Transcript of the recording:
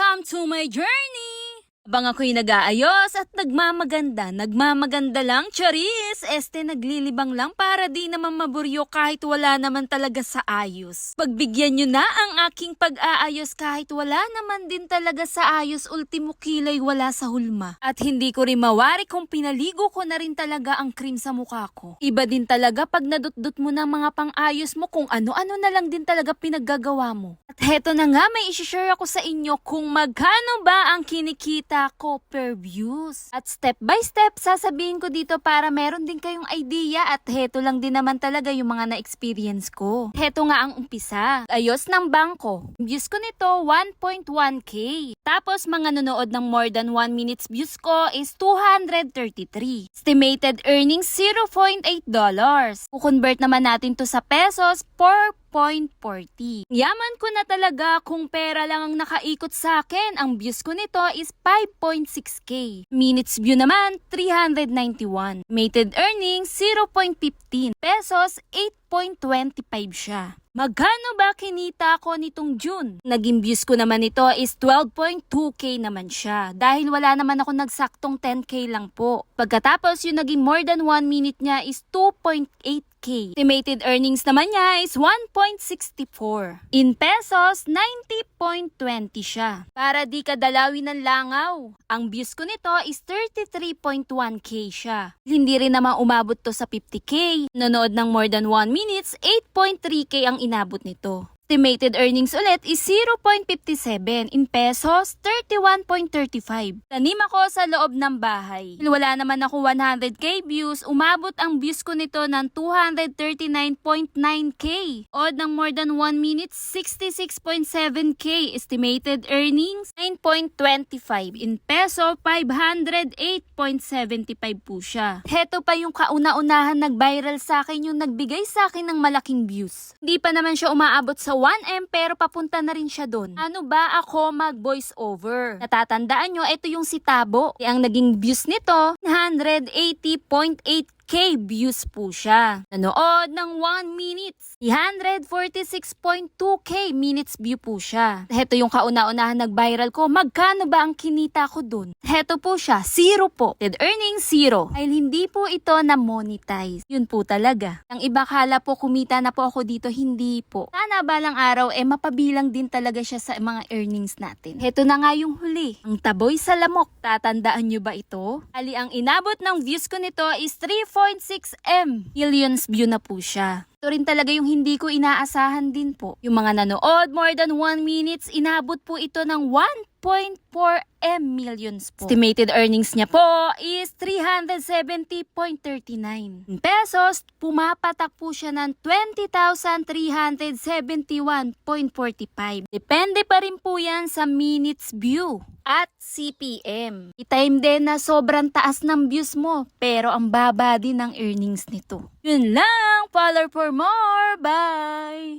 Welcome to my journey! Abang ako'y nag-aayos at nagmamaganda. Nagmamaganda lang, charis. Este naglilibang lang para di naman maburyo kahit wala naman talaga sa ayos. Pagbigyan nyo na ang aking pag-aayos kahit wala naman din talaga sa ayos. Ultimo kilay wala sa hulma. At hindi ko rin mawari kung pinaligo ko na rin talaga ang cream sa mukha ko. Iba din talaga pag nadutdut mo ng mga pang-ayos mo kung ano-ano na lang din talaga pinaggagawa mo. At heto na nga, may isi-share ako sa inyo kung magkano ba ang kinikita ko per views. At step by step, sasabihin ko dito para meron din kayong idea at heto lang din naman talaga yung mga na-experience ko. Heto nga ang umpisa. Ayos ng bangko. Views ko nito 1.1k. Tapos mga nanonood ng more than 1 minutes views ko is 233. Estimated earnings 0.8 dollars. Kukonvert naman natin to sa pesos 4.40. Yaman ko na talaga kung pera lang ang nakaikot sa akin. Ang views ko nito is 5.6k. Minutes view naman 391. Mated earnings 0.15 pesos 8.25 siya. Magkano ba kinita ko nitong June? Naging views ko naman ito is 12.2k naman siya. Dahil wala naman ako nagsaktong 10k lang po. Pagkatapos yung naging more than 1 minute niya is 2.8k. Estimated earnings naman niya is 1.64. In pesos, 90.20 siya. Para di ka dalawin ng langaw. Ang views ko nito is 33.1k siya. Hindi rin naman umabot to sa 50k. Nanood ng more than 1 minutes, 8.3k ang inabot nito. Estimated earnings ulit is 0.57 in pesos, 31.35. Tanim ako sa loob ng bahay. Wala naman ako 100k views, umabot ang views ko nito ng 239.9k. Odd ng more than 1 minute, 66.7k. Estimated earnings, 9.25. In peso, 508.75 po siya. Heto pa yung kauna-unahan nag-viral sa akin yung nagbigay sa akin ng malaking views. Hindi pa naman siya umaabot sa 1M pero papunta na rin siya doon. Ano ba ako mag-voice over? Natatandaan nyo, ito yung si Tabo. Ang naging views nito, 180.8k views po siya. Nanood ng 1 minutes. 146.2k minutes view po siya. Heto yung kauna-unahan nag-viral ko. Magkano ba ang kinita ko dun? Heto po siya, zero po. Dead earnings, zero. Ay hindi po ito na monetize. Yun po talaga. Ang iba kala po kumita na po ako dito, hindi po. Sana balang araw eh mapabilang din talaga siya sa mga earnings natin. Heto na nga yung huli. Ang taboy sa lamok. Tatandaan nyo ba ito? Ali ang inabot ng views ko nito is 3.6M. Millions view na po siya. Ito rin talaga yung hindi ko inaasahan din po. Yung mga nanood, more than 1 minutes, inabot po ito ng 1.4M millions po. Estimated earnings niya po is 370.39. In pesos, pumapatak po siya ng 20,371.45. Depende pa rin po yan sa minutes view at CPM. I-time din na sobrang taas ng views mo, pero ang baba din ng earnings nito. Yun lang! Follow for more! Bye!